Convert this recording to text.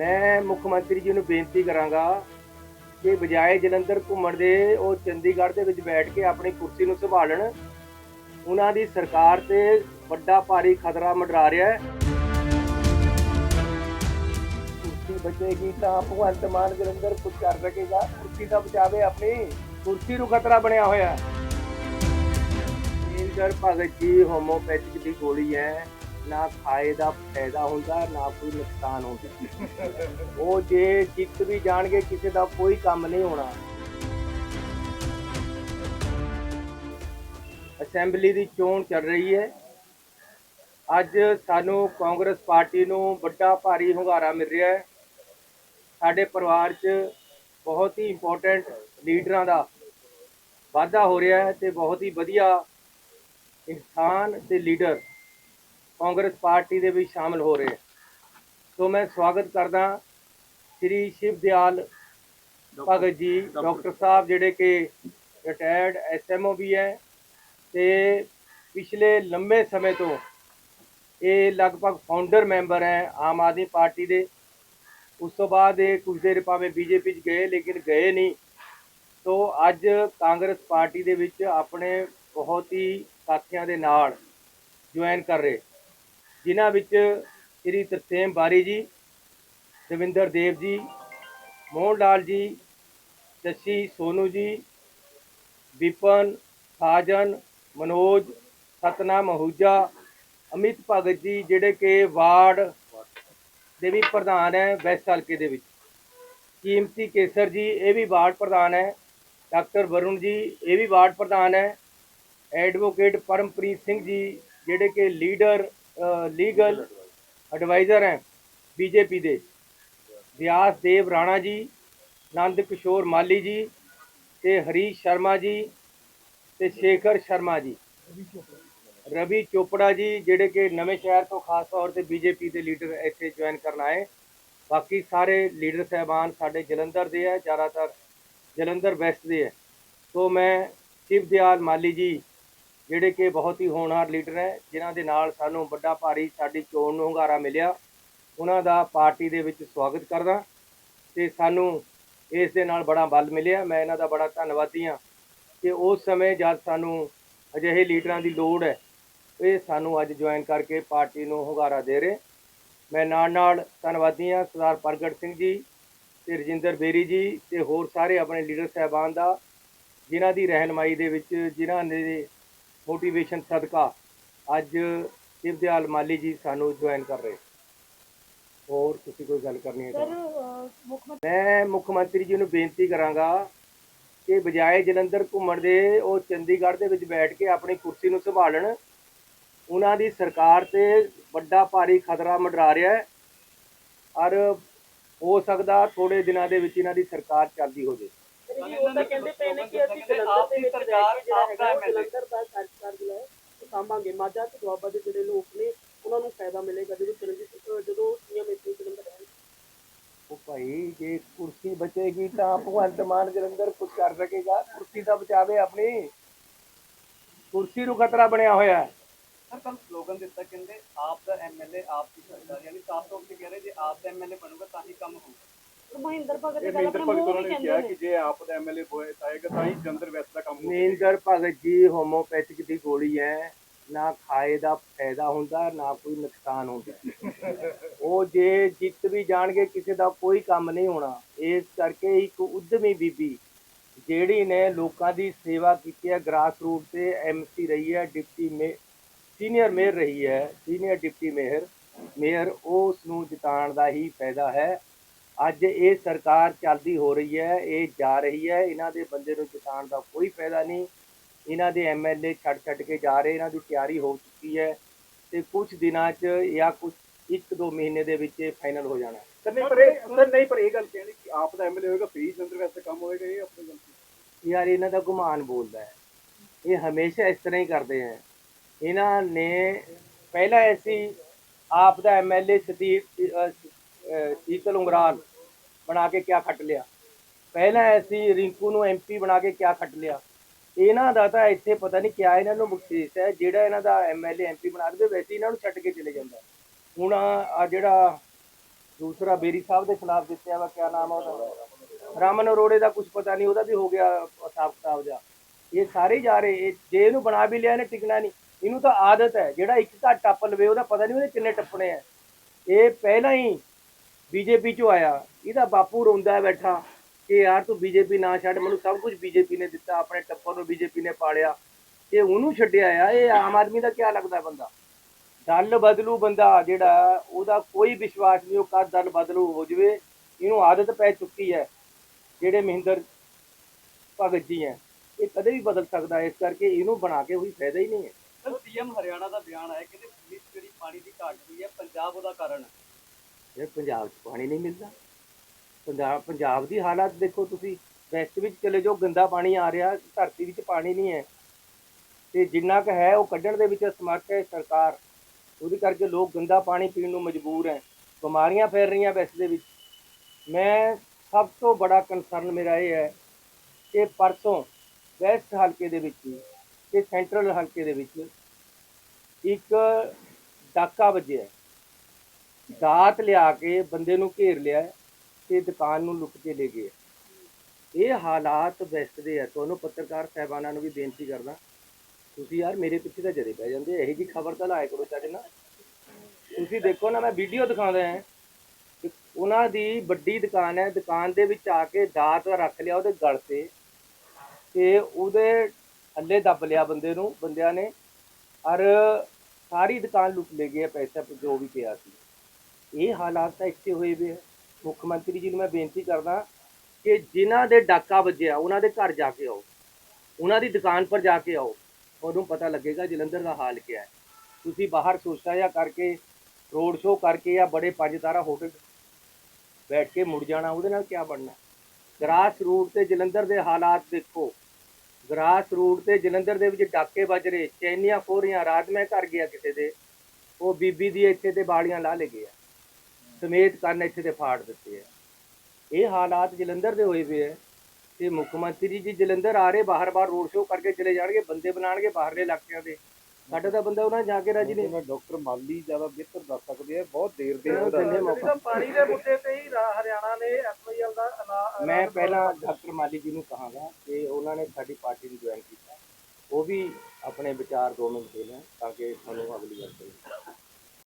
ਮੈਂ ਮੁੱਖ ਮੰਤਰੀ ਜੀ ਨੂੰ ਬੇਨਤੀ ਕਰਾਂਗਾ ਕਿ ਬਜਾਏ ਜਲੰਧਰ ਘੁੰਮਣ ਦੇ ਉਹ ਚੰਡੀਗੜ੍ਹ ਦੇ ਵਿੱਚ ਬੈਠ ਕੇ ਆਪਣੀ ਕੁਰਸੀ ਨੂੰ ਸੰਭਾਲਣ, ਉਹਨਾਂ ਦੀ ਸਰਕਾਰ ਤੇ ਵੱਡਾ ਭਾਰੀ ਖਤਰਾ ਮੰਡਰਾ ਰਿਹਾ ਹੈ। ਕੁਰਸੀ ਬਚੇਗੀ ਤਾਂ ਭਗਵੰਤ ਮਾਨ ਜਲੰਧਰ ਕੁਝ ਕਰ ਸਕੇਗਾ, ਕੁਰਸੀ ਦਾ ਬਚਾਵੇ ਆਪਣੀ, ਕੁਰਸੀ ਨੂੰ ਖਤਰਾ ਬਣਿਆ ਹੋਇਆ ਹੈ। ਨੀਲਗੜ ਭਗਤ ਜੀ ਹੋਮੋਪੈਥਿਕ ਦੀ ਗੋਲੀ ਹੈ। ਨਾ ਖਾਏ ਦਾ ਫਾਇਦਾ ਹੁੰਦਾ, ਨਾ ਕੋਈ ਨੁਕਸਾਨ ਹੁੰਦਾ। ਉਹ ਜੇ ਜਿੱਤ ਵੀ ਜਾਣਗੇ, ਕਿਸੇ ਦਾ ਕੋਈ ਕੰਮ ਨਹੀਂ ਹੋਣਾ। ਅਸੈਂਬਲੀ ਦੀ ਚੋਣ ਚੱਲ ਰਹੀ ਹੈ। ਅੱਜ ਸਾਨੂੰ ਕਾਂਗਰਸ ਪਾਰਟੀ ਨੂੰ ਵੱਡਾ ਭਾਰੀ ਹੁੰਗਾਰਾ ਮਿਲ ਰਿਹਾ ਹੈ। ਸਾਡੇ ਪਰਿਵਾਰ 'ਚ ਬਹੁਤ ਹੀ ਇੰਪੋਰਟੈਂਟ ਲੀਡਰਾਂ ਦਾ ਵਾਧਾ ਹੋ ਰਿਹਾ ਹੈ ਤੇ ਬਹੁਤ ਹੀ ਵਧੀਆ ਇਨਸਾਨ ਤੇ ਲੀਡਰ ਕਾਂਗਰਸ ਪਾਰਟੀ ਦੇ ਵਿੱਚ ਸ਼ਾਮਲ ਹੋ ਰਹੇ। ਸੋ ਮੈਂ ਸਵਾਗਤ ਕਰਦਾ ਸ੍ਰੀ ਸ਼ਿਵ ਦਿਆਲ ਭਗਤ ਜੀ ਡਾਕਟਰ ਸਾਹਿਬ ਜਿਹੜੇ ਕਿ ਰਿਟਾਇਰਡ ਐਸਐਮਓ ਵੀ ਹੈ ਤੇ ਪਿਛਲੇ ਲੰਬੇ ਸਮੇਂ ਤੋਂ ਇਹ ਲਗਭਗ ਫਾਊਂਡਰ ਮੈਂਬਰ ਹੈ ਆਮ ਆਦਮੀ ਪਾਰਟੀ ਦੇ। ਉਸ ਤੋਂ ਬਾਅਦ ਇਹ ਕੁਝ ਦੇਰ ਭਾਵੇਂ ਬੀਜੇਪੀ 'ਚ ਗਏ ਲੇਕਿਨ ਗਏ ਨਹੀਂ। ਸੋ ਅੱਜ ਕਾਂਗਰਸ ਪਾਰਟੀ ਦੇ ਵਿੱਚ ਆਪਣੇ ਬਹੁਤ ਹੀ ਸਾਥੀਆਂ ਦੇ ਨਾਲ ਜੁਆਇਨ ਕਰ ਰਹੇ। ਜਿਨ੍ਹਾਂ ਵਿੱਚ ਸ੍ਰੀ ਤਰਸੇਮ ਬਾਰੀ ਜੀ, ਦਵਿੰਦਰ ਦੇਵ ਜੀ, ਮੋਹਨ ਲਾਲ ਜੀ, ਜੱਸੀ ਸੋਨੂ ਜੀ, ਵਿਪਨ, ਸਾਜਨ, ਮਨੋਜ, ਸਤਨਾਮ ਮਹੂਜਾ ਅਮਿਤ ਭਗਤ ਜੀ, ਜਿਹੜੇ ਕਿ ਵਾਰਡ ਦੇ ਵੀ ਪ੍ਰਧਾਨ ਹੈ ਵੈਸਟ ਹਲਕੇ ਦੇ ਵਿੱਚ। ਕੀਮਤੀ ਕੇਸਰ ਜੀ, ਇਹ ਵੀ ਵਾਰਡ ਪ੍ਰਧਾਨ ਹੈ। ਡਾਕਟਰ ਵਰੁਣ ਜੀ, ਇਹ ਵੀ ਵਾਰਡ ਪ੍ਰਧਾਨ ਹੈ। ਐਡਵੋਕੇਟ ਪਰਮਪ੍ਰੀਤ ਸਿੰਘ ਜੀ, ਜਿਹੜੇ ਕਿ ਲੀਡਰ ਲੀਗਲ ਐਡਵਾਈਜ਼ਰ ਹੈ ਬੀਜੇਪੀ ਦੇ। ਵਿਆਸ ਦੇਵ ਰਾਣਾ ਜੀ, ਨੰਦ ਕਿਸ਼ੋਰ ਮਾਲੀ ਜੀ ਤੇ ਹਰੀਸ਼ ਸ਼ਰਮਾ ਜੀ ਤੇ ਸ਼ੇਖਰ ਸ਼ਰਮਾ ਜੀ। ਰਵੀ ਚੋਪੜਾ ਜੀ ਜਿਹੜੇ ਕਿ ਨਵੇਂ ਸ਼ਹਿਰ ਤੋਂ ਖਾਸ ਤੌਰ ਤੇ ਬੀਜੇਪੀ ਦੇ ਲੀਡਰ ਇੱਥੇ ਜੁਆਇਨ ਕਰਨ ਆਏ। ਬਾਕੀ ਸਾਰੇ ਲੀਡਰ ਸਹਿਬਾਨ ਸਾਡੇ ਜਲੰਧਰ ਦੇ ਹੈ ਜ਼ਿਆਦਾਤਰ ਜਲੰਧਰ ਵੈਸਟ ਦੇ ਹੈ ਸੋ ਮੈਂ ਸ਼ਿਵ ਦਿਆਲ ਮਾਲੀ ਜੀ ਜਿਹੜੇ ਕਿ ਬਹੁਤ ਹੀ ਹੋਣਹਾਰ ਲੀਡਰ ਹੈ, ਜਿਨ੍ਹਾਂ ਦੇ ਨਾਲ ਸਾਨੂੰ ਵੱਡਾ ਭਾਰੀ ਸਾਡੀ ਚੋਣ ਨੂੰ ਹੁੰਗਾਰਾ ਮਿਲਿਆ। ਉਹਨਾਂ ਦਾ ਪਾਰਟੀ ਦੇ ਵਿੱਚ ਸਵਾਗਤ ਕਰਦਾ ਤੇ ਸਾਨੂੰ ਇਸ ਦੇ ਨਾਲ ਬੜਾ ਬਲ ਮਿਲਿਆ। ਮੈਂ ਇਹਨਾਂ ਦਾ ਬੜਾ ਧੰਨਵਾਦੀ ਹਾਂ ਕਿ ਉਸ ਸਮੇਂ ਜਦ ਸਾਨੂੰ ਅਜਿਹੇ ਲੀਡਰਾਂ ਦੀ ਲੋੜ ਹੈ, ਇਹ ਸਾਨੂੰ ਅੱਜ ਜੁਆਇਨ ਕਰਕੇ ਪਾਰਟੀ ਨੂੰ ਹੁੰਗਾਰਾ ਦੇ ਰਹੇ। ਮੈਂ ਨਾਲ ਨਾਲ ਧੰਨਵਾਦੀ ਹਾਂ ਸਰਦਾਰ ਪ੍ਰਗਟ ਸਿੰਘ ਜੀ ਤੇ ਰਜਿੰਦਰ ਬੇਰੀ ਜੀ ਤੇ ਹੋਰ ਸਾਰੇ ਆਪਣੇ ਲੀਡਰ ਸਹਿਬਾਨ ਦਾ, ਜਿਨ੍ਹਾਂ ਦੀ ਰਹਿਨਮਾਈ ਦੇ ਵਿੱਚ, ਜਿਨ੍ਹਾਂ ਦੇ ਮੋਟੀਵੇਸ਼ਨ ਸਦਕਾ ਅੱਜ ਸ਼ਿਵਦਿਆਲ ਮਾਲੀ ਜੀ ਸਾਨੂੰ ਜੁਆਇਨ ਕਰ ਰਹੇ। ਹੋਰ ਤੁਸੀਂ ਕੋਈ ਗੱਲ ਕਰਨੀ ਹੈ ਤਾਂ? ਸਰ ਅਹ, ਮੁੱਖ ਮੰਤਰੀ ਮੈਂ ਮੁੱਖ ਮੰਤਰੀ ਜੀ ਨੂੰ ਬੇਨਤੀ ਕਰਾਂਗਾ ਕਿ ਬਜਾਏ ਜਲੰਧਰ ਘੁੰਮਣ ਦੇ ਉਹ ਚੰਡੀਗੜ੍ਹ ਦੇ ਵਿੱਚ ਬੈਠ ਕੇ ਆਪਣੀ ਕੁਰਸੀ ਨੂੰ ਸੰਭਾਲਣ ਉਹਨਾਂ ਦੀ ਸਰਕਾਰ ਤੇ ਵੱਡਾ ਭਾਰੀ ਖਤਰਾ ਮੰਡਰਾ ਰਿਹਾ ਹੈ। ਔਰ ਹੋ ਸਕਦਾ ਥੋੜੇ ਦਿਨਾਂ ਦੇ ਵਿੱਚ ਇਹਨਾਂ ਦੀ ਸਰਕਾਰ ਚੱਲਦੀ ਹੋ ਜੇ ਜੀ ਉਹ ਤਾਂ ਕਹਿੰਦੇ ਪਏ ਨੇ ਕਿ ਅਸੀਂ ਜਲੰਧਰ ਦੇ ਵਿੱਚ ਹੈਗਾ ਉਹ ਜਲੰਧਰ ਦਾ ਸਰਕਾਰ ਜਿਹੜਾ ਸਾਂਭਾਂਗੇ। ਮਾਝਾ ਤੇ ਦੁਆਬਾ ਦੇ ਜਿਹੜੇ ਲੋਕ ਨੇ ਉਹਨਾਂ ਨੂੰ ਫਾਇਦਾ ਮਿਲੇਗਾ। ਜਦੋਂ ਚਰਨਜੀਤ ਜਦੋਂ ਸੀਐਮ ਇੱਥੇ ਜਲੰਧਰ ਰਹਿਣ। ਉਹ ਭਾਈ ਜੇ ਕੁਰਸੀ ਬਚੇਗੀ ਤਾਂ ਭਗਵੰਤ ਮਾਨ ਜਲੰਧਰ ਕੁਝ ਕਰ ਸਕੇਗਾ। ਕੁਰਸੀ ਤਾਂ ਬਚਾਵੇ ਆਪਣੀ। ਕੁਰਸੀ ਨੂੰ ਖਤਰਾ ਬਣਿਆ ਹੋਇਆ ਹੈ। ਸਰ ਕੱਲ ਸਲੋਗਨ ਦਿੱਤਾ ਕਹਿੰਦੇ ਆਪ ਦਾ ਐਮਐਲਏ ਆਪ ਦੀ ਸਰਕਾਰ ਯਾਨੀ ਸਾਫ਼ ਤੌਰ ਤੇ ਕਹਿ ਰਹੇ ਜੇ ਆਪ ਦਾ ਐਮਐਲਏ ਬਣੂਗਾ ਤਾਂ ਹੀ ਕੰਮ ਹੋਊਗਾ। ਮਹਿੰਦਰ ਭਗਤ ਇਹ ਗੱਲ ਮਹਿੰਦਰ ਆਪਣੇ ਭਗਤ ਮੂੰਹ ਉਹਨਾਂ ਵੀ ਨੇ ਕਹਿੰਦੇ ਕਿਹਾ ਕਿ ਜੇ ਆਪ ਦਾ ਐਮਐਲਏ ਹੋਏ ਆਏਗਾ ਤਾਂ ਹੀ ਜੰਦਰ ਵੈਸਟ ਦਾ ਕੰਮ ਮਹਿੰਦਰ ਭਗਤ ਜੀ ਹੋਮੋਪੈਥਿਕ ਦੀ ਗੋਲੀ ਹੈ ਨਾ ਖਾਏ ਦਾ ਫਾਇਦਾ ਹੁੰਦਾ ਨਾ ਕੋਈ ਨੁਕਸਾਨ ਹੁੰਦਾ। ਉਹ ਜੇ ਜਿੱਤ ਵੀ ਜਾਣਗੇ ਕਿਸੇ ਦਾ ਕੋਈ ਕੰਮ ਨਹੀਂ ਹੋਣਾ। ਇਸ ਕਰਕੇ ਇੱਕ ਉਦਮੀ ਬੀਬੀ ਜਿਹੜੀ ਨੇ ਲੋਕਾਂ ਦੀ ਸੇਵਾ ਕੀਤੀ ਹੈ ਗ੍ਰਾਸ ਰੂਟ ਤੇ ਐਮਸੀ ਰਹੀ ਹੈ ਡਿਪਟੀ ਮੇ ਸੀਨੀਅਰ ਮੇਅਰ ਰਹੀ ਹੈ ਸੀਨੀਅਰ ਡਿਪਟੀ ਮੇਅਰ। ਮੇਅਰ ਉਸ ਨੂੰ ਜਿਤਾਉਣ ਦਾ ਹੀ ਫਾਇਦਾ ਹੈ। ਅੱਜ ਇਹ ਸਰਕਾਰ ਚੱਲਦੀ ਹੋ ਰਹੀ ਹੈ ਇਹ ਜਾ ਰਹੀ ਹੈ ਇਹਨਾਂ ਦੇ ਬੰਦੇ ਨੂੰ ਜਿਤਾਉਣ ਦਾ ਕੋਈ ਫਾਇਦਾ ਨਹੀਂ। ਇਹਨਾਂ ਦੇ ਐਮਐਲਏ ਛੱਡ ਛੱਡ ਕੇ ਜਾ ਰਹੇ ਇਹਨਾਂ ਦੀ ਤਿਆਰੀ ਹੋ ਚੁੱਕੀ ਹੈ ਤੇ ਕੁਝ ਦਿਨਾਂ 'ਚ ਜਾਂ ਕੁਝ ਇੱਕ ਦੋ ਮਹੀਨੇ ਦੇ ਵਿੱਚ ਇਹ ਫਾਈਨਲ ਹੋ ਜਾਣਾ। ਹੈ। ਸਰ ਨਹੀਂ ਪਰ ਇਹ ਸਰ ਨਹੀਂ ਪਰ ਇਹ ਗੱਲ ਕਹਿਣੀ ਕਿ ਆਪ ਦਾ ਐਮਐਲਏ ਹੋਏਗਾ ਫ੍ਰੀ ਜੰਦਰ ਵੈਸਟ ਦਾ ਕੰਮ ਹੋਏਗਾ ਇਹ ਆਪਣੀ ਗੱਲ ਯਾਰ ਇਹਨਾਂ ਦਾ ਗੁਮਾਨ ਬੋਲਦਾ ਹੈ। ਇਹ ਹਮੇਸ਼ਾ ਇਸ ਤਰ੍ਹਾਂ ਹੀ ਕਰਦੇ ਹੈ। ਇਹਨਾਂ ਨੇ ਪਹਿਲਾਂ ਐਸੀ ਆਪ ਦਾ ਐਮਐਲਏ ਅਹ, ਸ਼ੀਤਲ ਉਂਗਰਾਲ ਬਣਾ ਕੇ ਕਿਆ ਖੱਟ ਲਿਆ? ਪਹਿਲਾਂ ਐਸੀ ਰਿੰਕੂ ਨੂੰ ਐਮਪੀ ਬਣਾ ਕੇ ਕਿਆ ਖੱਟ ਲਿਆ? ਇਹਨਾਂ ਦਾ ਤਾਂ ਇੱਥੇ ਪਤਾ ਨਹੀਂ ਕਿਆ ਇਹਨਾਂ ਨੂੰ ਬਖਸ਼ੀਸ਼ ਹੈ, ਜਿਹੜਾ ਇਹਨਾਂ ਦਾ ਐਮਐਲਏ ਐਮਪੀ ਬਣਾ ਦਿੰਦੇ ਵੈਸੇ ਇਹਨਾਂ ਨੂੰ ਛੱਡ ਕੇ ਚਲੇ ਜਾਂਦਾ ਹੁਣ ਆ ਜਿਹੜਾ ਦੂਸਰਾ ਬੇਰੀ ਸਾਹਿਬ ਦੇ ਖਿਲਾਫ ਜਿੱਤਿਆ ਵਾ, ਕਿਆ ਨਾਮ ਆ ਉਹਦਾ? ਰਾਮਨ ਅਰੋੜੇ ਦਾ ਕੁਝ ਪਤਾ ਨਹੀਂ, ਉਹਦਾ ਵੀ ਹੋ ਗਿਆ ਹਿਸਾਬ ਕਿਤਾਬ ਦਾ ਇਹ ਸਾਰੇ ਜਾ ਰਹੇ, ਇਹ ਜੇ ਇਹਨੂੰ ਬਣਾ ਵੀ ਲਿਆ, ਇਹਨੇ ਟਿਕਣਾ ਨਹੀਂ। ਇਹਨੂੰ ਤਾਂ ਆਦਤ ਹੈ, ਜਿਹੜਾ ਇੱਕ ਘੱਟ ਟੱਪ ਲਵੇ, ਉਹਦਾ ਪਤਾ ਨਹੀਂ ਉਹਦੇ ਕਿੰਨੇ ਟੱਪਣੇ ਆ। ਇਹ ਪਹਿਲਾਂ ਹੀ ਬੀਜੇਪੀ ਚੋਂ ਆਇਆ। ਇਹਦਾ ਬਾਪੂ ਰੋਂਦਾ ਬੈਠਾ ਕਿ ਯਾਰ ਤੂੰ ਬੀਜੇਪੀ ਨਾ ਛੱਡ, ਮੈਨੂੰ ਸਭ ਕੁਝ ਬੀਜੇਪੀ ਨੇ ਦਿੱਤਾ, ਆਪਣੇ ਟੱਪਰ ਨੂੰ ਬੀਜੇਪੀ ਨੇ ਪਾਲਿਆ। ਇਹ ਉਹਨੂੰ ਛੱਡਿਆ ਆ, ਇਹ ਆਮ ਆਦਮੀ ਦਾ ਕੀ ਲੱਗਦਾ ਬੰਦਾ? ਦਲ ਬਦਲੂ ਬੰਦਾ ਜਿਹੜਾ, ਉਹਦਾ ਕੋਈ ਵਿਸ਼ਵਾਸ ਨਹੀਂ, ਉਹ ਕਦ ਦਲ ਬਦਲੂ ਹੋ ਜਵੇ, ਇਹਨੂੰ ਆਦਤ ਪੈ ਚੁੱਕੀ ਹੈ, ਜਿਹੜੇ ਮਹਿੰਦਰ ਭਗਤ ਜੀ ਹੈ। ਇਹ ਕਦੇ ਵੀ ਬਦਲ ਸਕਦਾ, ਇਸ ਕਰਕੇ ਇਹਨੂੰ ਬਣਾ ਕੇ ਕੋਈ ਫਾਇਦਾ ਹੀ ਨਹੀਂ ਹੈ। ਸਰ ਸੀਐਮ ਹਰਿਆਣਾ ਦਾ ਬਿਆਨ ਆਇਆ ਕਹਿੰਦੇ ਦਿੱਲੀ ਜਿਹੜੀ ਪਾਣੀ ਦੀ ਘਾਟ ਹੋਈ ਹੈ, ਪੰਜਾਬ ਉਹਦਾ ਕਾਰਨ ਹੈ। ਇਹ ਪੰਜਾਬ 'ਚ ਪਾਣੀ ਨਹੀਂ ਮਿਲਦਾ। ਪੰਜਾਬ ਪੰਜਾਬ ਦੀ ਹਾਲਤ ਦੇਖੋ ਤੁਸੀਂ, ਵੈਸਟ ਵਿੱਚ ਚਲੇ ਜਾਓ, ਗੰਦਾ ਪਾਣੀ ਆ ਰਿਹਾ, ਧਰਤੀ ਵਿੱਚ ਪਾਣੀ ਨਹੀਂ ਹੈ। ਤੇ ਜਿੰਨਾ ਕੁ ਹੈ ਉਹ ਕੱਢਣ ਦੇ ਵਿੱਚ ਅਸਮਰਥ ਹੈ ਸਰਕਾਰ। ਉਹਦੇ ਕਰਕੇ ਲੋਕ ਗੰਦਾ ਪਾਣੀ ਪੀਣ ਨੂੰ ਮਜਬੂਰ ਹੈ। ਬਿਮਾਰੀਆਂ ਫੈਲ ਰਹੀਆਂ ਵੈਸਟ ਦੇ ਵਿੱਚ। ਮੈਂ ਸਭ ਤੋਂ ਬੜਾ ਕੰਸਰਨ ਮੇਰਾ ਇਹ ਹੈ ਕਿ ਪਰਸੋਂ ਵੈਸਟ ਹਲਕੇ ਦੇ ਵਿੱਚ ਹੀ ਤੇ ਸੈਂਟਰਲ ਹਲਕੇ ਦੇ ਵਿੱਚ ਇੱਕ ਡਾਕਾ ਵੱਜਿਆ। ਦਾਤ ਲਿਆ ਕੇ ਬੰਦੇ ਨੂੰ ਘੇਰ ਲਿਆ ਤੇ ਦੁਕਾਨ ਨੂੰ ਲੁੱਟ ਕੇ ਲੈ ਗਏ। ਇਹ ਹਾਲਾਤ ਬੈਸਟ ਦੇ ਆ। ਤੁਹਾਨੂੰ ਪੱਤਰਕਾਰ ਸਹਿਬਾਨਾਂ ਨੂੰ ਵੀ ਬੇਨਤੀ ਕਰਦਾ। ਤੁਸੀਂ ਯਾਰ ਮੇਰੇ ਪਿੱਛੇ ਤਾਂ ਜਦੇ ਪੈ ਜਾਂਦੇ ਇਹੋ ਜੀ ਖਬਰ ਤਾਂ ਲਾਇਆ ਕਰੋ ਚੱਜ ਨਾ ਤੁਸੀਂ ਦੇਖੋ ਨਾ, ਮੈਂ ਵੀਡੀਓ ਦਿਖਾਉਂਦਾ ਹਾਂ। ਉਹਨਾਂ ਦੀ ਵੱਡੀ ਦੁਕਾਨ ਹੈ। ਦੁਕਾਨ ਦੇ ਵਿੱਚ ਆ ਕੇ ਦਾਤ ਰੱਖ ਲਿਆ ਉਹਦੇ ਗਲ ਤੇ। ਤੇ ਉਹਦੇ ਥੱਲੇ ਦੱਬ ਲਿਆ ਬੰਦੇ ਨੂੰ, ਬੰਦਿਆਂ ਨੇ। ਔਰ ਸਾਰੀ ਦੁਕਾਨ ਲੁੱਟ ਲੈ ਗਏ ਪੈਸਾ ਜੋ ਵੀ ਪਿਆ ਸੀ। ਇਹ ਹਾਲਾਤ ਤਾਂ ਇੱਥੇ ਹੋਏ ਵੇ ਆ। ਮੁੱਖ ਮੰਤਰੀ ਜੀ ਨੂੰ ਮੈਂ ਬੇਨਤੀ ਕਰਦਾ ਕਿ ਜਿਨ੍ਹਾਂ ਦੇ ਡਾਕਾ ਵੱਜਿਆ, ਉਹਨਾਂ ਦੇ ਘਰ ਜਾ ਕੇ ਆਓ। ਉਹਨਾਂ ਦੀ ਦੁਕਾਨ ਪਰ ਜਾ ਕੇ ਆਓ। ਤੁਹਾਨੂੰ ਪਤਾ ਲੱਗੇਗਾ ਜਲੰਧਰ ਦਾ ਹਾਲ ਕੀ ਹੈ। ਤੁਸੀਂ ਬਾਹਰ ਸੋਚਾ ਜਾਂ ਕਰਕੇ, ਰੋਡ ਸ਼ੋਅ ਕਰਕੇ ਜਾਂ ਬੜੇ ਪੰਜ ਤਾਰਾ ਹੋਟਲ ਬੈਠ ਕੇ ਮੁੜ ਜਾਣਾ, ਉਹਦੇ ਨਾਲ ਕੀ ਬਣਨਾ? ਗਰਾਸ ਰੂਟ ਤੇ ਜਲੰਧਰ ਦੇ ਹਾਲਾਤ ਦੇਖੋ। ਗਰਾਸ ਰੂਟ ਤੇ ਜਲੰਧਰ ਦੇ ਵਿੱਚ ਡਾਕੇ ਵੱਜ ਰਹੇ। ਚੈਨੀਆਂ ਖੋ ਰਹੀਆਂ, ਰਾਤ ਮੈਂ ਘਰ ਗਿਆ ਕਿਸੇ ਦੇ। ਉਹ ਬੀਬੀ ਦੀ ਇੱਥੇ ਤੇ ਬਾੜੀਆਂ ਲਾ ਲੈ ਗਿਆ ਸਮੇਤ ਕੰਨ ਇੱਥੇ ਤੇ ਫਾੜ ਦਿੱਤੇ ਆ। ਇਹ ਹਾਲਾਤ ਜਲੰਧਰ ਦੇ ਹੋਏ ਪਏ ਆ ਤੇ ਮੁੱਖ ਮੰਤਰੀ ਜੀ ਜਲੰਧਰ ਆ ਰਹੇ ਬਾਹਰ-ਬਾਹਰ ਰੋਡ ਸ਼ੋਅ ਕਰਕੇ ਚਲੇ ਜਾਣਗੇ ਬੰਦੇ ਬਣਾਣਗੇ ਬਾਹਰਲੇ ਇਲਾਕਿਆਂ ਦੇ। ਸਾਡਾ ਤਾਂ ਬੰਦਾ ਉਹਨਾਂ ਜਾ ਕੇ ਰਾਜੀ ਨਹੀਂ। ਡਾਕਟਰ ਮਾਲੀ ਜ਼ਿਆਦਾ ਬਿਹਤਰ ਦੱਸ ਸਕਦੇ ਆ ਬਹੁਤ ਦੇਰ ਦੇ ਉਹਦਾ- ਪਾਣੀ ਦੇ ਮੁੱਦੇ ਤੇ ਹੀ ਹਰਿਆਣਾ ਨੇ ਐਫਆਈਐਲ ਦਾ ਮੈਂ ਪਹਿਲਾਂ ਡਾਕਟਰ ਮਾਲੀ ਜੀ ਨੂੰ ਕਹਾਂਗਾ ਕਿ ਉਹਨਾਂ ਨੇ ਸਾਡੀ ਪਾਰਟੀ ਨੂੰ ਜੁਆਇਨ ਕੀਤਾ। ਉਹ ਵੀ ਆਪਣੇ ਵਿਚਾਰ ਦੋ ਮਿੰਟ ਦੇ ਲੈਣ ਤਾਂ ਕਿ ਸਾਨੂੰ ਅਗਲੀ ਵਾਰ